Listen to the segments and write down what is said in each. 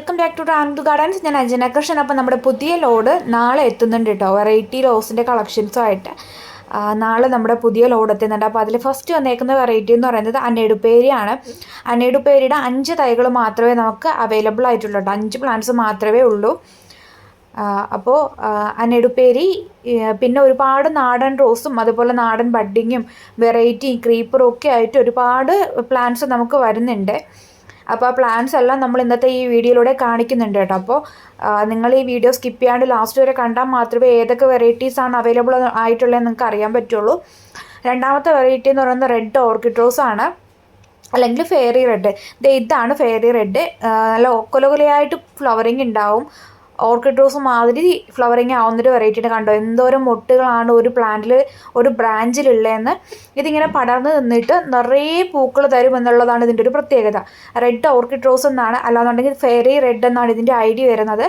Welcome back to Anand gardens ഞാൻ അഞ്ജന കൃഷ്ണൻ. അപ്പം നമ്മുടെ പുതിയ ലോഡ് നാളെ എത്തുന്നുണ്ട് കേട്ടോ. വെറൈറ്റി ലോസിന്റെ കളക്ഷൻസുമായിട്ട് നാളെ നമ്മുടെ പുതിയ ലോഡ് എത്തുന്നുണ്ട്. അപ്പോൾ അതിൽ ഫസ്റ്റ് വന്നേക്കുന്ന വെറൈറ്റി എന്ന് പറയുന്നത് അനേടുപ്പേരിയാണ് അനേടുപ്പേരിയുടെ അഞ്ച് തൈകൾ മാത്രമേ നമുക്ക് അവൈലബിൾ ആയിട്ടുള്ളൂ കേട്ടോ. അഞ്ച് പ്ലാന്റ്സ് മാത്രമേ ഉള്ളൂ. അപ്പോൾ അനെടുപ്പേരി പിന്നെ ഒരുപാട് നാടൻ റോസും അതുപോലെ നാടൻ ബഡ്ഡിങ്ങും വെറൈറ്റി ക്രീപ്പറും ഒക്കെ ആയിട്ട് ഒരുപാട് പ്ലാന്റ്സ് നമുക്ക് വരുന്നുണ്ട്. അപ്പോൾ ആ പ്ലാൻസ് എല്ലാം നമ്മൾ ഇന്നത്തെ ഈ വീഡിയോയിലൂടെ കാണിക്കുന്നുണ്ട് കേട്ടോ. അപ്പോൾ നിങ്ങൾ ഈ വീഡിയോ സ്കിപ്പ് ചെയ്യാണ്ട് ലാസ്റ്റ് വരെ കണ്ടാൽ മാത്രമേ ഏതൊക്കെ വെറൈറ്റീസ് ആണ് അവൈലബിൾ ആയിട്ടുള്ളത് നിങ്ങൾക്ക് അറിയാൻ പറ്റുള്ളൂ. രണ്ടാമത്തെ വെറൈറ്റി എന്ന് പറയുന്നത് റെഡ് ഓർക്കിഡ് റോസ് ആണ്. അല്ലെങ്കിൽ ഫെയറി റെഡ് ഇതാണ് ഫെയറി റെഡ് നല്ല ഒക്കൊലകൊലയായിട്ട് ഫ്ലവറിങ് ഉണ്ടാവും. ഓർക്കിഡ് റോസ് മാതിരി ഫ്ലവറിങ് ആവുന്നൊരു വെറൈറ്റിയുടെ കണ്ടോ. എന്തോരം മൊട്ടുകളാണ് ഒരു പ്ലാന്റിൽ ഒരു ബ്രാഞ്ചിലുള്ളതെന്ന് ഇതിങ്ങനെ പടർന്ന് നിന്നിട്ട് നിറയെ പൂക്കൾ തരും എന്നുള്ളതാണ് ഇതിന്റെ ഒരു പ്രത്യേകത. റെഡ് ഓർക്കിഡ് റോസ് എന്നാണ്. അല്ലാന്നുണ്ടെങ്കിൽ ഫെയറി റെഡ് എന്നാണ് ഇതിന്റെ ഐഡി വരുന്നത്.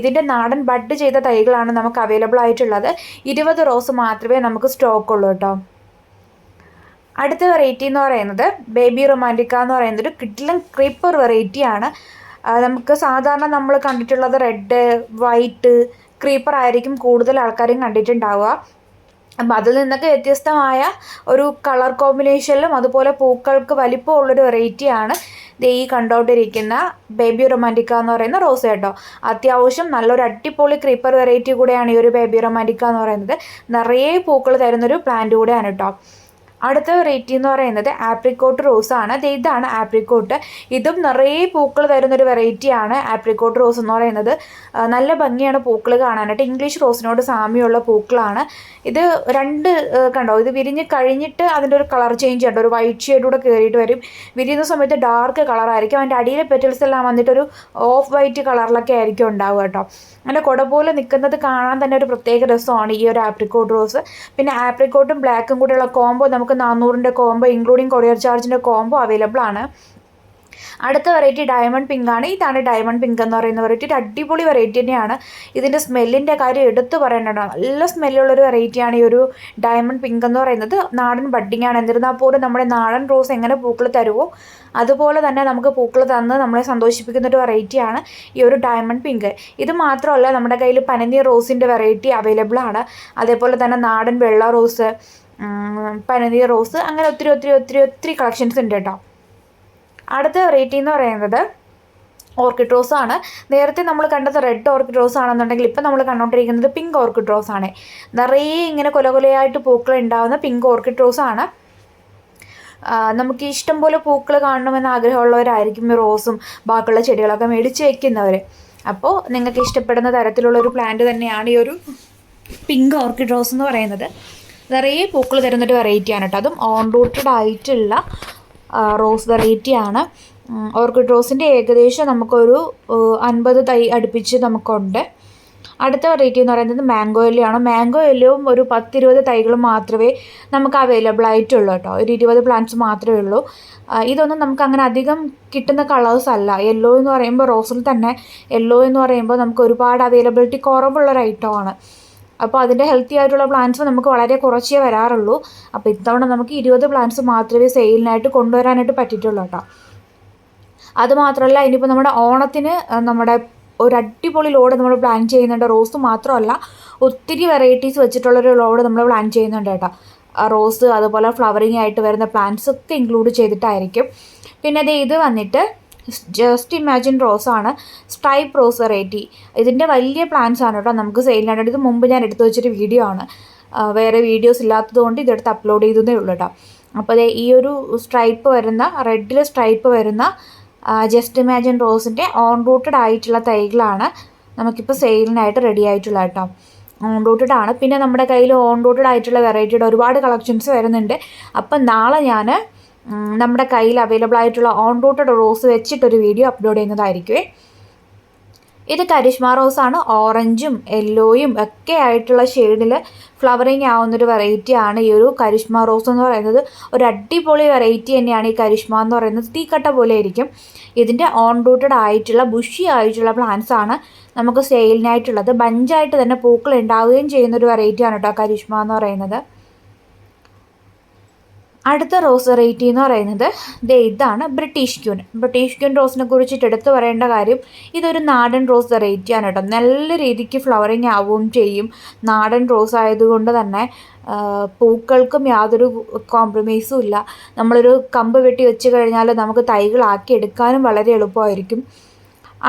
ഇതിന്റെ നാടൻ ബഡ് ചെയ്ത തൈകളാണ് നമുക്ക് അവൈലബിൾ ആയിട്ടുള്ളത്. ഇരുപത് റോസ് മാത്രമേ നമുക്ക് സ്റ്റോക്ക് ഉള്ളൂ കേട്ടോ. അടുത്ത വെറൈറ്റി എന്ന് പറയുന്നത് ബേബി റൊമാന്റിക്ക എന്ന് പറയുന്നത് ഒരു കിഡ്ലൻ ക്രീപ്പർ വെറൈറ്റിയാണ്. നമുക്ക് സാധാരണ നമ്മൾ കണ്ടിട്ടുള്ളത് റെഡ് വൈറ്റ് ക്രീപ്പർ ആയിരിക്കും കൂടുതൽ ആൾക്കാരും കണ്ടിട്ടുണ്ടാവുക. അപ്പം അതിൽ നിന്നൊക്കെ വ്യത്യസ്തമായ ഒരു കളർ കോമ്പിനേഷനിലും അതുപോലെ പൂക്കൾക്ക് വലിപ്പമുള്ളൊരു വെറൈറ്റിയാണ് ഈ കണ്ടോണ്ടിരിക്കുന്ന ബേബി റൊമാന്റിക്ക എന്ന് പറയുന്ന റോസ് കേട്ടോ. അത്യാവശ്യം നല്ലൊരു അടിപൊളി ക്രീപ്പർ വെറൈറ്റി കൂടെയാണ് ഈ ഒരു ബേബി റൊമാന്റിക്ക എന്ന് പറയുന്നത്. നിറയെ പൂക്കൾ തരുന്നൊരു പ്ലാന്റ് കൂടെയാണ് കേട്ടോ. അടുത്ത വെറൈറ്റി എന്ന് പറയുന്നത് ആപ്രിക്കോട്ട് റോസ് ആണ്. ഇതാണ് ആപ്രിക്കോട്ട് ഇതും നിറയെ പൂക്കൾ തരുന്നൊരു വെറൈറ്റിയാണ് ആപ്രിക്കോട്ട് റോസ് എന്ന് പറയുന്നത്. നല്ല ഭംഗിയാണ് പൂക്കൾ കാണാനായിട്ട്. ഇംഗ്ലീഷ് റോസിനോട് സാമ്യമുള്ള പൂക്കളാണ്. ഇത് രണ്ട് കണ്ടോ? ഇത് വിരിഞ്ഞ് കഴിഞ്ഞിട്ട് അതിന്റെ ഒരു കളർ ചേഞ്ച് ഉണ്ട്. ഒരു വൈറ്റ് ഷെയ്ഡൂടെ കയറിയിട്ട് വരും. വിരിയുന്ന സമയത്ത് ഡാർക്ക് കളറായിരിക്കും അതിന്റെ അടിയിലെ പെറ്റൽസ് എല്ലാം വന്നിട്ടൊരു ഓഫ് വൈറ്റ് കളറിലൊക്കെ ആയിരിക്കും ഉണ്ടാവുക കേട്ടോ. അങ്ങനെ കുട പോലെ നിൽക്കുന്നത് കാണാൻ തന്നെ ഒരു പ്രത്യേക രസമാണ് ഈ ഒരു ആപ്രിക്കോട്ട് റോസ് പിന്നെ ആപ്രിക്കോട്ടും ബ്ലാക്കും കൂടെയുള്ള കോംബോ നമുക്ക് നാനൂറിന്റെ കോംബോ ഇൻക്ലൂഡിങ് കൊറിയർ ചാർജിന്റെ കോംബോ അവൈലബിൾ ആണ്. അടുത്ത വെറൈറ്റി ഡയമണ്ട് പിങ്ക് ആണ്. ഇതാണ് ഡയമണ്ട് പിങ്ക് എന്ന് പറയുന്ന വെറൈറ്റി ഒരു അടിപൊളി വെറൈറ്റി തന്നെയാണ്. ഇതിന്റെ സ്മെല്ലിന്റെ കാര്യം എടുത്തു പറയേണ്ടതാണ്. നല്ല സ്മെല്ലുള്ളൊരു വെറൈറ്റിയാണ് ഈ ഒരു ഡയമണ്ട് പിങ്ക് എന്ന് പറയുന്നത്. നാടൻ ബഡ്ഡിങ് ആണ്. എന്നിരുന്നാൽ പോലും നമ്മുടെ നാടൻ റോസ് എങ്ങനെ പൂക്കൾ തരുമോ അതുപോലെ തന്നെ നമുക്ക് പൂക്കൾ തന്ന് നമ്മളെ സന്തോഷിപ്പിക്കുന്ന ഒരു വെറൈറ്റിയാണ് ഈ ഒരു ഡയമണ്ട് പിങ്ക് ഇത് മാത്രമല്ല നമ്മുടെ കയ്യിൽ പനനീർ റോസിന്റെ വെറൈറ്റി അവൈലബിൾ ആണ്. അതേപോലെ തന്നെ നാടൻ വെള്ള റോസ് പനനീർ റോസ് അങ്ങനെ ഒത്തിരി ഒത്തിരി ഒത്തിരി ഒത്തിരി കളക്ഷൻസ് ഉണ്ട് കേട്ടോ. അടുത്ത വെറൈറ്റി എന്ന് പറയുന്നത് ഓർക്കിഡ് റോസ് ആണ്. നേരത്തെ നമ്മൾ കണ്ടത് റെഡ് ഓർക്കിഡ് റോസ് ആണെന്നുണ്ടെങ്കിൽ ഇപ്പം നമ്മൾ കണ്ടുകൊണ്ടിരിക്കുന്നത് പിങ്ക് ഓർക്കിഡ് റോസ് ആണ്. നിറയെ ഇങ്ങനെ കൊല കൊലയായിട്ട് പൂക്കൾ ഉണ്ടാകുന്ന പിങ്ക് ഓർക്കിഡ് റോസ് ആണ്. നമുക്ക് ഇഷ്ടം പോലെ പൂക്കൾ കാണണമെന്ന് ആഗ്രഹമുള്ളവരായിരിക്കും റോസും ബാക്കിയുള്ള ചെടികളൊക്കെ മേടിച്ച് വയ്ക്കുന്നവർ അപ്പോൾ നിങ്ങൾക്ക് ഇഷ്ടപ്പെടുന്ന തരത്തിലുള്ള ഒരു പ്ലാന്റ് തന്നെയാണ് ഈ ഒരു പിങ്ക് ഓർക്കിഡ് റോസ് എന്ന് പറയുന്നത്. നിറയെ പൂക്കൾ തരുന്നൊരു വെറൈറ്റിയാണ് കേട്ടോ. അതും ഓൺ റൂട്ടഡ് ആയിട്ടുള്ള റോസ് വെറൈറ്റിയാണ് ഓർക്കിഡ് റോസിന്റെ ഏകദേശം നമുക്കൊരു അൻപത് തൈ അടുപ്പിച്ച് നമുക്കുണ്ട്. അടുത്ത വെറൈറ്റി എന്ന് പറയുന്നത് മാംഗോ എല്ലോയാണ് മാംഗോ എല്ലോവും ഒരു പത്തിരുപത് തൈകൾ മാത്രമേ നമുക്ക് അവൈലബിൾ ആയിട്ടുള്ളൂ കേട്ടോ. ഒരു ഇരുപത് പ്ലാന്റ്സ് മാത്രമേ ഉള്ളൂ. ഇതൊന്നും നമുക്ക് അങ്ങനെ അധികം കിട്ടുന്ന കളേഴ്സ് അല്ല. യെല്ലോ എന്ന് പറയുമ്പോൾ റോസിൽ തന്നെ യെല്ലോ എന്ന് പറയുമ്പോൾ നമുക്ക് ഒരുപാട് അവൈലബിലിറ്റി കുറവുള്ളൊരു ഐറ്റമാണ് അപ്പോൾ അതിന്റെ ഹെൽത്തി ആയിട്ടുള്ള പ്ലാന്റ്സ് നമുക്ക് വളരെ കുറച്ചേ വരാറുള്ളൂ. അപ്പോൾ ഇത്തവണ നമുക്ക് ഇരുപത് പ്ലാന്റ്സ് മാത്രമേ സെയിലിനായിട്ട് കൊണ്ടുവരാനായിട്ട് പറ്റിയിട്ടുള്ളൂ കേട്ടോ. അതുമാത്രമല്ല ഇനിയിപ്പോൾ നമ്മുടെ ഓണത്തിന് നമ്മുടെ ഒരു അടിപൊളി ലോഡ് നമ്മൾ പ്ലാൻ ചെയ്യുന്നുണ്ട്. റോസ് മാത്രമല്ല ഒത്തിരി വെറൈറ്റീസ് വെച്ചിട്ടുള്ളൊരു ലോഡ് നമ്മൾ പ്ലാൻ ചെയ്യുന്നുണ്ട് കേട്ടോ. റോസ് അതുപോലെ ഫ്ലവറിങ് ആയിട്ട് വരുന്ന പ്ലാന്റ്സ് ഒക്കെ ഇൻക്ലൂഡ് ചെയ്തിട്ടായിരിക്കും. പിന്നെ ദേ ഇത് വന്നിട്ട് ജസ്റ്റ് ഇമാജിൻ റോസ് ആണ്. സ്ട്രൈപ്പ് റോസ് വെറൈറ്റി ഇതിന്റെ വലിയ പ്ലാന്റ്സ് ആണ് കേട്ടോ നമുക്ക് സെയിലിനായിട്ട് ഇത് മുമ്പ് ഞാൻ എടുത്തു വെച്ചൊരു വീഡിയോ ആണ്. വേറെ വീഡിയോസ് ഇല്ലാത്തതുകൊണ്ട് ഇതെടുത്ത് അപ്ലോഡ് ചെയ്തതേ ഉള്ളൂ കേട്ടോ. അപ്പോൾ അതെ ഈ ഒരു സ്ട്രൈപ്പ് വരുന്ന റെഡിൽ സ്ട്രൈപ്പ് വരുന്ന ജസ്റ്റ് ഇമാജിൻ റോസിന്റെ ഓൺ റൂട്ടഡ് ആയിട്ടുള്ള തൈകളാണ് നമുക്കിപ്പോൾ സെയിലിനായിട്ട് റെഡി ആയിട്ടുള്ള കേട്ടോ. ഓൺ റൂട്ടഡ് ആണ്. പിന്നെ നമ്മുടെ കയ്യിൽ ഓൺ റൂട്ടഡ് ആയിട്ടുള്ള വെറൈറ്റിയുടെ ഒരുപാട് കളക്ഷൻസ് വരുന്നുണ്ട്. അപ്പം നാളെ ഞാൻ നമ്മുടെ കയ്യിൽ അവൈലബിൾ ആയിട്ടുള്ള ഓൺ റൂട്ടഡ് റോസ് വെച്ചിട്ടൊരു വീഡിയോ അപ്ലോഡ് ചെയ്യുന്നതായിരിക്കുമേ ഇത് കരിഷ്മ റോസാണ് ഓറഞ്ചും യെല്ലോയും ഒക്കെ ആയിട്ടുള്ള ഷെയ്ഡിൽ ഫ്ലവറിങ് ആവുന്നൊരു വെറൈറ്റി ആണ് ഈ ഒരു കരിഷ്മ റോസ് എന്ന് പറയുന്നത്. ഒരു അടിപൊളി വെറൈറ്റി തന്നെയാണ് ഈ കരിഷ്മ എന്ന് പറയുന്നത്. തീക്കട്ട പോലെ ആയിരിക്കും. ഇതിന്റെ ഓൺ റൂട്ടഡ് ആയിട്ടുള്ള ബുഷി ആയിട്ടുള്ള പ്ലാന്റ്സ് ആണ് നമുക്ക് സെയിലിനായിട്ടുള്ളത് ബഞ്ചായിട്ട് തന്നെ പൂക്കൾ ഉണ്ടാവുകയും ചെയ്യുന്ന ഒരു വെറൈറ്റിയാണ് കേട്ടോ കരിഷ്മ എന്ന് പറയുന്നത്. അടുത്ത റോസ് വെറൈറ്റി എന്ന് പറയുന്നത് ദേ ഇതാണ് ബ്രിട്ടീഷ് ക്യൂൻ. ബ്രിട്ടീഷ് ക്യൂൻ റോസിനെ കുറിച്ചിട്ട് എടുത്തു പറയേണ്ട കാര്യം ഇതൊരു നാടൻ റോസ് വെറൈറ്റിയാണ് കേട്ടോ. നല്ല രീതിക്ക് ഫ്ലവറിങ് ആവുകയും ചെയ്യും. നാടൻ റോസ് ആയതുകൊണ്ട് തന്നെ പൂക്കൾക്കും യാതൊരു കോംപ്രമൈസും ഇല്ല. നമ്മളൊരു കമ്പ് വെട്ടി വെച്ച് കഴിഞ്ഞാൽ നമുക്ക് തൈകളാക്കി എടുക്കാനും വളരെ എളുപ്പമായിരിക്കും.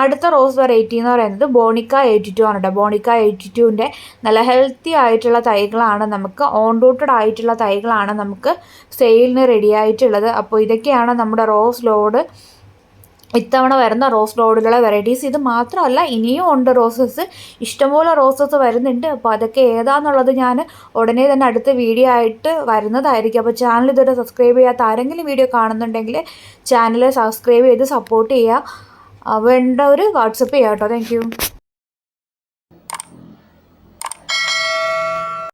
അടുത്ത റോസ് വെറൈറ്റി എന്ന് പറയുന്നത് ബോണിക്ക എയ്റ്റി ടു ആണ് കേട്ടോ ബോണിക്ക എയ്റ്റി ടുവിന്റെ നല്ല ഹെൽത്തി ആയിട്ടുള്ള തൈകളാണ് നമുക്ക് ഓൺ റൂട്ടഡ് ആയിട്ടുള്ള തൈകളാണ് നമുക്ക് സെയിലിന് റെഡി ആയിട്ടുള്ളത്. അപ്പോൾ ഇതൊക്കെയാണ് നമ്മുടെ റോസ് ലോഡ്. ഇത്തവണ വരുന്ന റോസ് ലോഡിലുള്ള വെറൈറ്റീസ്. ഇത് മാത്രമല്ല ഇനിയും ഉണ്ട് റോസസ്. ഇഷ്ടംപോലെ റോസസ് വരുന്നുണ്ട്. അപ്പോൾ അതൊക്കെ ഏതാന്നുള്ളത് ഞാൻ ഉടനെ തന്നെ അടുത്ത വീഡിയോ ആയിട്ട് വരുന്നതായിരിക്കും. അപ്പോൾ ചാനൽ ഇതുവരെ സബ്സ്ക്രൈബ് ചെയ്യാത്ത ആരെങ്കിലും വീഡിയോ കാണുന്നുണ്ടെങ്കിൽ ചാനൽ സബ്സ്ക്രൈബ് ചെയ്ത് സപ്പോർട്ട് ചെയ്യുക. ആ, ഒരു വാട്സപ്പ് ചെയ്യാം കേട്ടോ താങ്ക്